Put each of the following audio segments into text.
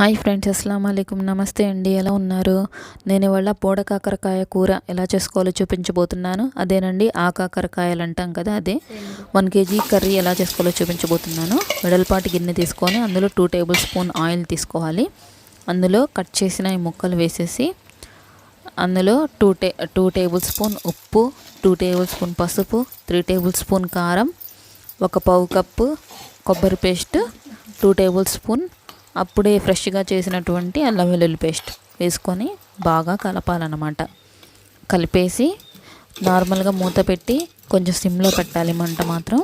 Hi friends అస్సలం అయికం నమస్తే అండి ఎలా ఉన్నారు? నేను ఇవాళ పోడ కాకరకాయ కూర ఎలా చేసుకోవాలో చూపించబోతున్నాను. అదేనండి ఆ కాకరకాయలు అంటాం కదా అదే. వన్ కేజీ కర్రీ ఎలా చేసుకోవాలో చూపించబోతున్నాను. వెడల్పాటి గిన్నె తీసుకొని అందులో టూ టేబుల్ స్పూన్ ఆయిల్ తీసుకోవాలి. అందులో కట్ చేసిన ఈ ముక్కలు వేసేసి అందులో టూ టే టూ టేబుల్ స్పూన్ ఉప్పు టూ టేబుల్ స్పూన్ పసుపు త్రీ టేబుల్ స్పూన్ కారం ఒక పావు కప్పు కొబ్బరి పేస్ట్ టూ టేబుల్ స్పూన్ అప్పుడే ఫ్రెష్గా చేసినటువంటి అల్లం వెల్లుల్లి పేస్ట్ వేసుకొని బాగా కలపాలన్నమాట. కలిపేసి నార్మల్గా మూత పెట్టి కొంచెం సిమ్లో పెట్టాలి మంట మాత్రం.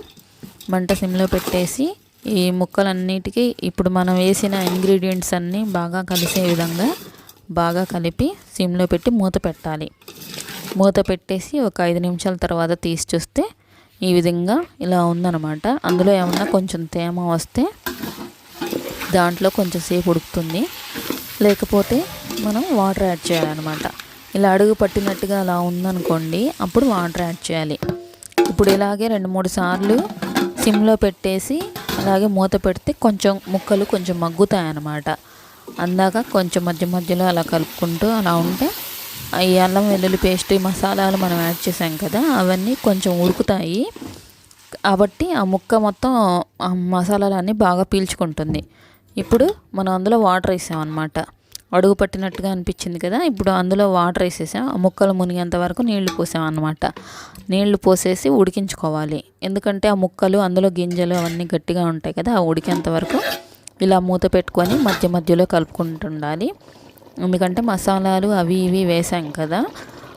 మంట సిమ్లో పెట్టేసి ఈ ముక్కలన్నిటికీ ఇప్పుడు మనం వేసిన ఇంగ్రీడియంట్స్ అన్నీ బాగా కలిసే విధంగా బాగా కలిపి సిమ్లో పెట్టి మూత పెట్టాలి. మూత పెట్టేసి ఒక ఐదు నిమిషాల తర్వాత తీసి చూస్తే ఈ విధంగా ఇలా ఉందన్నమాట. అందులో ఏమన్నా కొంచెం తేమ వస్తే దాంట్లో కొంచెంసేపు ఉడుకుతుంది. లేకపోతే మనం వాటర్ యాడ్ చేయాలన్నమాట. ఇలా అడుగు పట్టినట్టుగా అలా ఉందనుకోండి అప్పుడు వాటర్ యాడ్ చేయాలి. ఇప్పుడు ఇలాగే రెండు మూడు సార్లు సిమ్లో పెట్టేసి అలాగే మూత పెడితే కొంచెం ముక్కలు కొంచెం మగ్గుతాయి అన్నమాట అందాక కొంచెం మధ్య మధ్యలో అలా కలుపుకుంటూ అలా ఉంటే ఈ అల్లం వెల్లుల్లి పేస్ట్ మసాలాలు మనం యాడ్ చేసాం కదా అవన్నీ కొంచెం ఉడుకుతాయి కాబట్టి ఆ ముక్క మొత్తం ఆ మసాలాలన్నీ బాగా పీల్చుకుంటుంది. ఇప్పుడు మనం అందులో వాటర్ వేసామన్నమాట. అడుగు పట్టినట్టుగా అనిపించింది కదా ఇప్పుడు అందులో వాటర్ వేసేసాం. ఆ ముక్కలు మునిగేంత వరకు నీళ్ళు పోసామన్నమాట. నీళ్ళు పోసేసి ఉడికించుకోవాలి. ఎందుకంటే ఆ ముక్కలు అందులో గింజలు అవన్నీ గట్టిగా ఉంటాయి కదా ఆ ఉడికేంత వరకు ఇలా మూత పెట్టుకొని మధ్య మధ్యలో కలుపుకుంటుండాలి. ఎందుకంటే మసాలాలు అవి ఇవి వేసాం కదా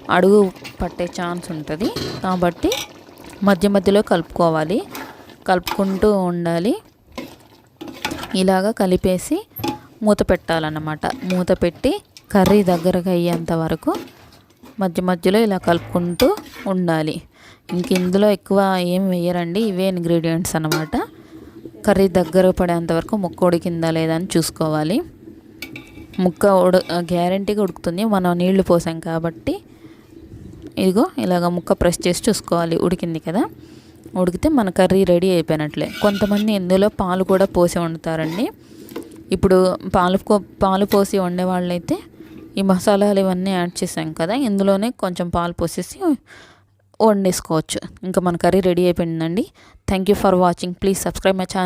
అడుగు పట్టే ఛాన్స్ ఉంటుంది. కాబట్టి మధ్య మధ్యలో కలుపుకోవాలి. కలుపుకుంటూ ఉండాలి. ఇలాగ కలిపేసి మూత పెట్టాలన్నమాట. మూత పెట్టి కర్రీ దగ్గరగా అయ్యేంత వరకు మధ్య మధ్యలో ఇలా కలుపుకుంటూ ఉండాలి. ఇంక ఇందులో ఎక్కువ ఏం వేయరండి ఇవే ఇంగ్రీడియంట్స్ అనమాట కర్రీ దగ్గర పడేంత వరకు ముక్క ఉడికిందా లేదా అని చూసుకోవాలి. ముక్క ఉడ గ్యారంటీగా ఉడుకుతుంది. మనం నీళ్ళు పోసాం కాబట్టి ఇదిగో ఇలాగ ముక్క ప్రెస్ చేసి చూసుకోవాలి. ఉడికింది కదా. ఉడికితే మన కర్రీ రెడీ అయిపోయినట్లే. కొంతమంది ఇందులో పాలు కూడా పోసి వండుతారండి. ఇప్పుడు పాలు పాలు పోసి వండే వాళ్ళైతే ఈ మసాలాలు ఇవన్నీ యాడ్ చేసాం కదా ఇందులోనే కొంచెం పాలు పోసేసి వండేసుకోవచ్చు. ఇంకా మన కర్రీ రెడీ అయిపోయిందండి. Thank you for watching please subscribe my channel